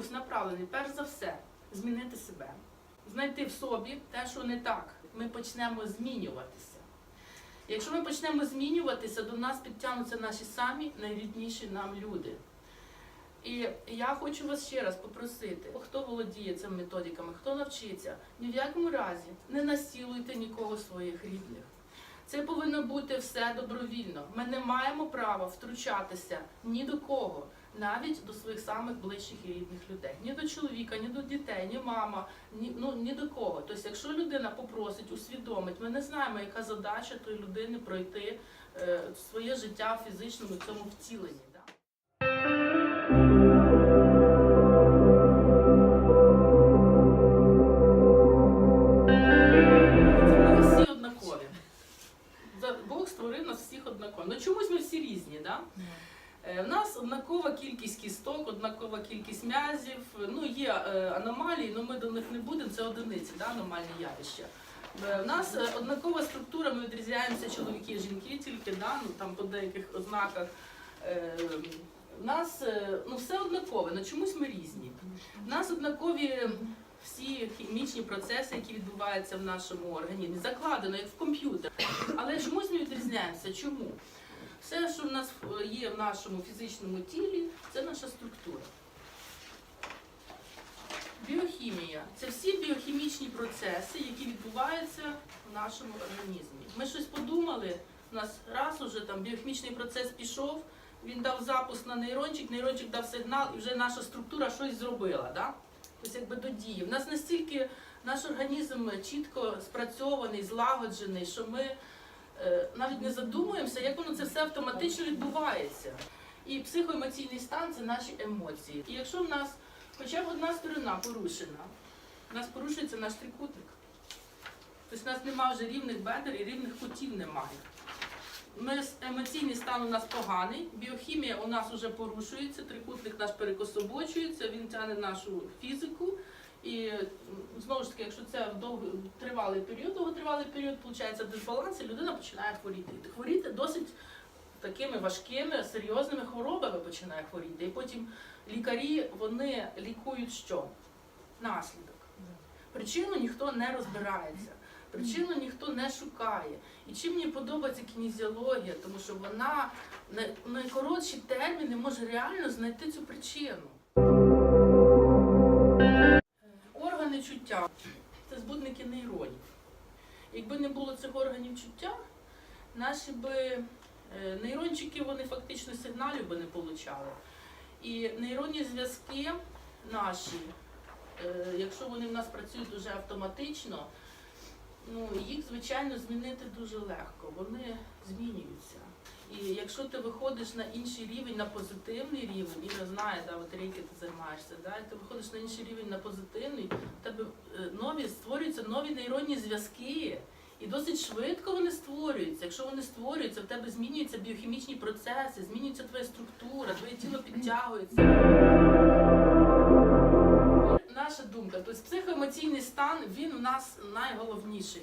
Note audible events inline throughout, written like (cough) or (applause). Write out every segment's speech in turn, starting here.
курс направлений перш за все змінити себе, знайти в собі те, що не так. Ми почнемо змінюватися. Якщо ми почнемо змінюватися, до нас підтягнуться наші самі найрідніші нам люди. І я хочу вас ще раз попросити, хто володіє цими методиками, хто навчиться, ні в якому разі не насилуйте нікого своїх рідних. Це повинно бути все добровільно. Ми не маємо права втручатися ні до кого, навіть до своїх самих ближчих і рідних людей. Ні до чоловіка, ні до дітей, ні мама, ні, ну, ні до кого. Тобто, якщо людина попросить, усвідомить, ми не знаємо, яка задача тої людини пройти е, своє життя в фізичному цьому втіленні. Однакова кількість м'язів. Ну є е, аномалії, але ми до них не будемо. Це одиниці, да, аномальні явища. Е, У нас е, однакова структура, ми відрізняємося чоловіки і жінки тільки, да, ну, там по деяких ознаках. Е, У нас е, ну, все однакове, але чомусь ми різні. У нас однакові всі хімічні процеси, які відбуваються в нашому організмі, закладено як в комп'ютер. Але чомусь ми відрізняємося. Чому? Все, що в нас е, є в нашому фізичному тілі, це наша структура. Біохімія це всі біохімічні процеси, які відбуваються в нашому організмі. Ми щось подумали, у нас раз уже там біохімічний процес пішов, він дав запуск на нейрончик, нейрончик дав сигнал, і вже наша структура щось зробила. Да? Тобто якби до дії. У нас настільки наш організм чітко спрацьований, злагоджений, що ми навіть не задумуємося, як воно це все автоматично відбувається. І психоемоційний стан це наші емоції. І якщо в нас хоча б одна сторона порушена, у нас порушується наш трикутник. Тобто у нас немає вже рівних бедер і рівних кутів немає. Ми, емоційний стан у нас поганий, біохімія у нас вже порушується, трикутник наш перекособочується, він тягне нашу фізику. І знову ж таки, якщо це в довгий тривалий період, довготривалий період, виходить дисбаланс, і людина починає хворіти. І хворіти досить такими важкими, серйозними хворобами починає хворіти. І потім лікарі вони лікують що? Наслідок. Причину ніхто не розбирається. Причину ніхто не шукає. І чим мені подобається кінезіологія, тому що вона на найкоротші терміни може реально знайти цю причину. Чуття це збудники нейронів. Якби не було цих органів чуття, наші би е, нейрончики вони фактично сигналів би не получали. І нейронні зв'язки наші, е, якщо вони в нас працюють дуже автоматично, ну, їх, звичайно, змінити дуже легко. Вони змінюються. І якщо ти виходиш на інший рівень, на позитивний рівень, Іра знає, да, от рейки ти займаєшся, да, і ти виходиш на інший рівень на позитивний, в тебе е, нові створюються нові нейронні зв'язки. І досить швидко вони створюються. Якщо вони створюються, в тебе змінюються біохімічні процеси, змінюється твоя структура, твоє тіло (clears throat) підтягується. Наша думка, тобто психоемоційний стан, він у нас найголовніший.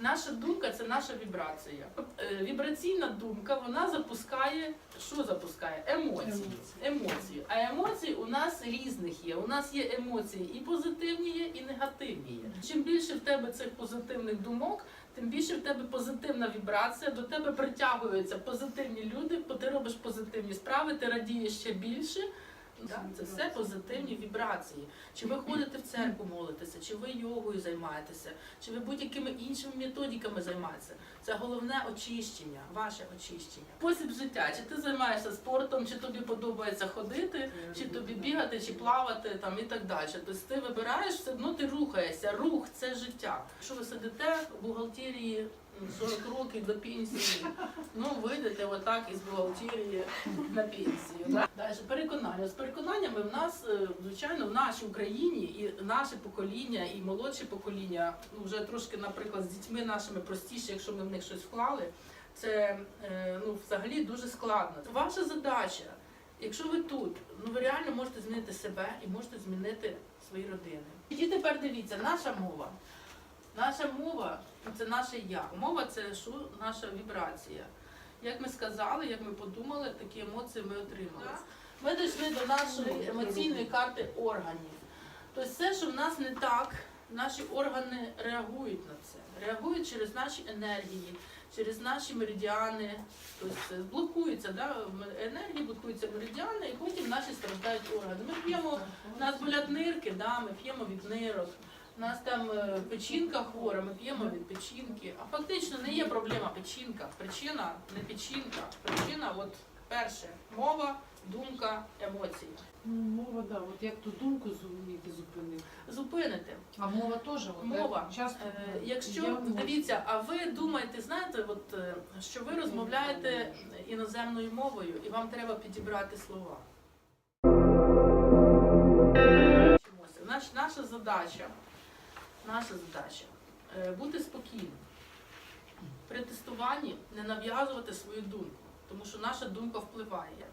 Наша думка це наша вібрація. Е, Вібраційна думка вона запускає, що запускає? Емоції. Емоції. А емоції у нас різних є. У нас є емоції і позитивні є, і негативні є. Чим більше в тебе цих позитивних думок, тим більше в тебе позитивна вібрація, до тебе притягуються позитивні люди, бо ти робиш позитивні справи, ти радієш ще більше. Це все позитивні вібрації. Чи ви ходите в церкву молитеся, чи ви йогою займаєтеся, чи ви будь-якими іншими методиками займаєтеся. Це головне очищення, ваше очищення. Спосіб життя. Чи ти займаєшся спортом, чи тобі подобається ходити, чи тобі бігати, чи плавати там і так далі. Тобто ти вибираєш все одно ти рухаєшся. Рух це життя. Якщо ви сидите в бухгалтерії 40 років до пенсії, ну вийдете отак із бухгалтерії на пенсію. Да? Далі переконання. З переконаннями в нас, е, звичайно, в нашій Україні і наше покоління, і молодше покоління, ну вже трошки, наприклад, з дітьми нашими простіше, якщо ми в них щось вклали. Це е, ну, взагалі дуже складно. Ваша задача, якщо ви тут, ну ви реально можете змінити себе і можете змінити свої родини. І тепер дивіться, наша мова. Наша мова це наше я. Мова це що? Наша вібрація. Як ми сказали, як ми подумали, такі емоції ми отримали. Ми дійшли до нашої емоційної карти органів. Тобто все, що в нас не так, наші органи реагують на це. Реагують через наші енергії, через наші меридіани. Тобто блокуються, да? енергії, блокуються меридіани, і потім наші страждають органи. Ми п'ємо, у нас болять нирки, да? ми п'ємо від нирок. У нас там е, печінка хвора, ми п'ємо від печінки. А фактично не є проблема печінка. Причина не печінка. Причина, от перше, мова, думка, емоції. Ну, мова, да, от як ту думку зуміти зупинити. Зупинити. А мова теж, от, Мова. часто Е, Якщо дивіться, а ви думаєте, знаєте, от е, що ви розмовляєте іноземною мовою, і вам треба підібрати слова. Наш, наша задача, наша задача е, бути спокійним. При тестуванні не нав'язувати свою думку, тому що наша думка впливає.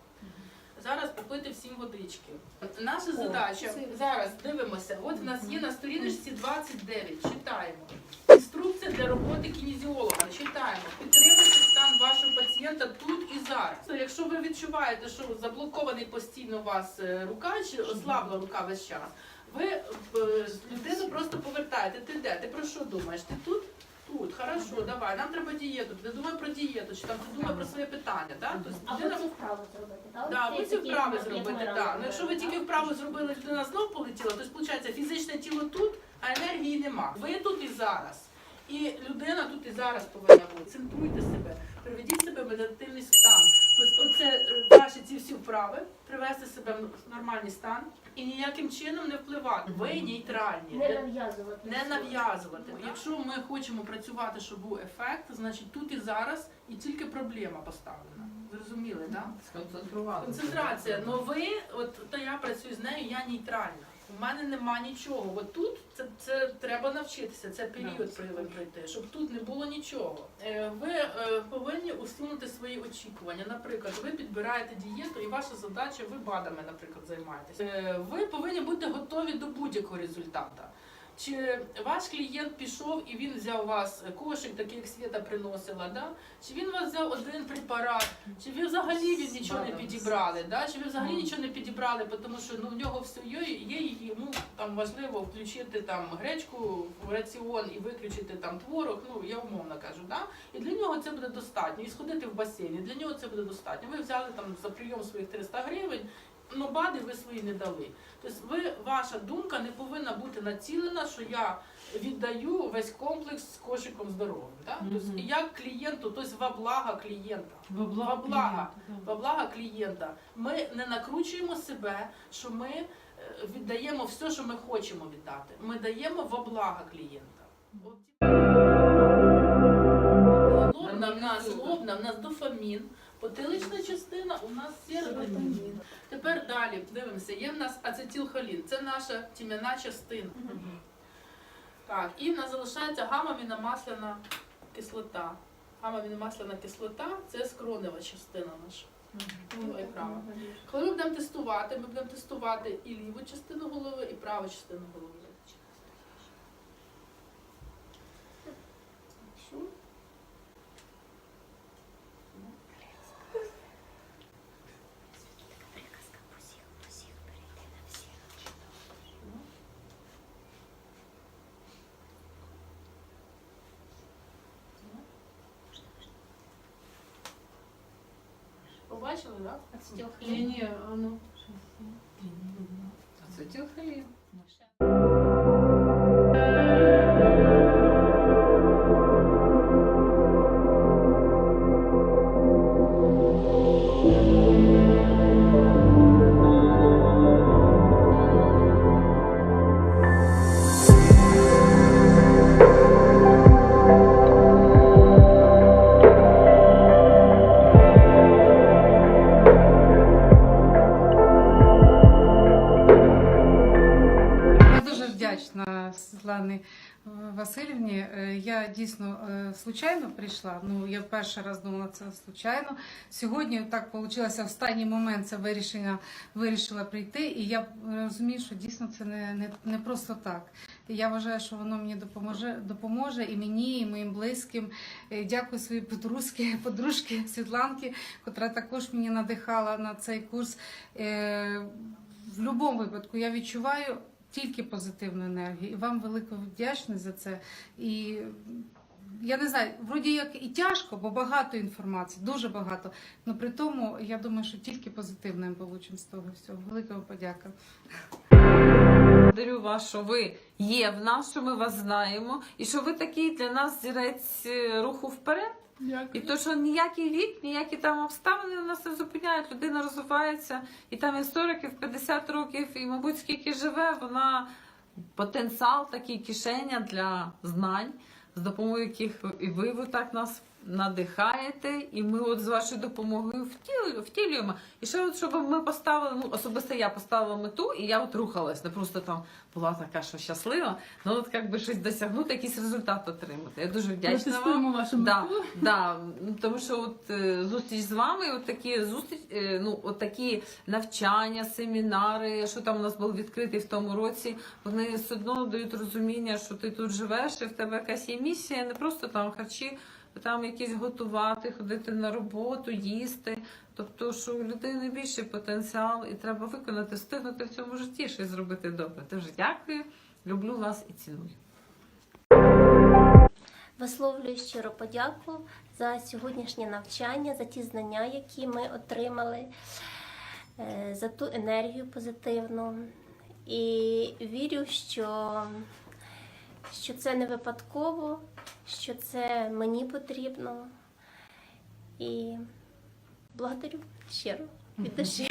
Зараз попити всім водички. Наша задача зараз дивимося. От в нас є на сторіночці 29. Читаємо. Інструкція для роботи кінезіолога. Читаємо. Підтримуйте стан вашого пацієнта тут і зараз. Якщо ви відчуваєте, що заблокований постійно у вас е, рука чи ослабла рука весь час, ви е, людину просто повертаєте. Ти де? Ти про що думаєш? Ти тут? Тут, хорошо, давай, нам треба дієту. Ти думай про дієту, чи там ти думай про своє питання. Да? Тобто А людина потім вправо зробити, так? Да, Ці ви ці вправи зробити. Да. Ну, якщо ви тільки вправу зробили, людина знов полетіла, то виходить фізичне тіло тут, а енергії нема. Ви тут і зараз. І людина тут і зараз повинна бути. Центруйте себе, приведіть себе в медитативний стан. Тобто, оце е, ці всі вправи, привести себе в нормальний стан і ніяким чином не впливати. Ви нейтральні. Не нав'язувати. Не нав'язувати. Якщо ми хочемо працювати, щоб був ефект, значить тут і зараз і тільки проблема поставлена. Зрозуміли, так? Да? сконцентрувалися. Концентрація. Ну ви, от то я працюю з нею, я нейтральна. У мене нема нічого. От тут це, це треба навчитися, це період прийти, пройти, щоб тут не було нічого. Е, Ви е, повинні усунути свої очікування. Наприклад, ви підбираєте дієту, і ваша задача, ви БАДами, наприклад, займаєтесь. Е, Ви повинні бути готові до будь-якого результату. Чи ваш клієнт пішов і він взяв у вас кошик, такий як Свята приносила, да? чи він вас взяв один препарат, чи ви взагалі він нічого не підібрали, да? чи ви взагалі нічого не підібрали, тому що ну, в нього все є, є і йому там важливо включити там гречку в раціон і виключити там творог, ну я умовно кажу, да? і для нього це буде достатньо. І сходити в басейн, і для нього це буде достатньо. Ви взяли там за прийом своїх 300 гривень, ну бади ви свої не дали. Тобто ви, ваша думка не повинна бути націлена, що я віддаю весь комплекс з кошиком здоров'я. Да? Тобто, Мгм. як клієнту, тобто во благо клієнта. Во благо. Во благо. клієнта, Во благо клієнта. Ми не накручуємо себе, що ми е, віддаємо все, що ми хочемо віддати. Ми даємо во благо клієнта. Лобна в нас лобна, в нас дофамін, потилична частина, у нас серотонін. Тепер далі дивимося, є в нас ацетилхолін, це наша тім'яна частина. Так, і в нас залишається гамма-аміномасляна кислота. Гамма-аміномасляна кислота це скронева частина наша. Ліва і права. Коли ми будемо тестувати, ми будемо тестувати і ліву частину голови, і праву частину голови. Що? Побачили, так? Ні, ні, а ну. Ацетилхолін. Васильівні. Е, Я дійсно е, случайно прийшла. Ну я перший раз думала, це случайно. Сьогодні так вийшло в останній момент. Це вирішення вирішила прийти, і я розумію, що дійсно це не, не, не просто так. Я вважаю, що воно мені допоможе, допоможе і мені, і моїм близьким. Е, Дякую своїй подружці, (laughs) подружці Світланки, котра також мені надихала на цей курс. Е, В будь-якому випадку я відчуваю тільки позитивну енергію. І вам велико вдячна за це. І я не знаю, вроді як і тяжко, бо багато інформації, дуже багато. Але при тому я думаю, що тільки позитивне ми получимо з того всього. Велика подяка. Благодарю вас, що ви є в нас, що ми вас знаємо, і що ви такий для нас зірець е, руху вперед. І то, що ніякий вік, ніякі там обставини нас не зупиняють, людина розвивається, і там і 40, і в 50 років, і, мабуть, скільки живе, вона потенціал такий кишеня для знань, з допомогою яких і ви так нас надихаєте, і ми от з вашою допомогою втілюємо. І ще от, щоб ми поставили, ну особисто я поставила мету, і я от рухалась, не просто там була така, що щаслива, ну от як би щось досягнути, якийсь результат отримати. Я дуже вдячна вам. Вашу Да, мету. да, тому що от е, зустріч з вами, от такі зустріч, е, ну от такі навчання, семінари, що там у нас був відкритий в тому році, вони все одно дають розуміння, що ти тут живеш, і в тебе якась є місія, не просто там харчі, там якісь готувати, ходити на роботу, їсти. Тобто, що у людини більший потенціал, і треба виконати, встигнути в цьому житті щось зробити добре. Дуже дякую, люблю вас і ціную. Висловлюю щиро подяку за сьогоднішнє навчання, за ті знання, які ми отримали, е, за ту енергію позитивну. І вірю, що, що це не випадково, що це мені потрібно. І благодарю щиро від душі.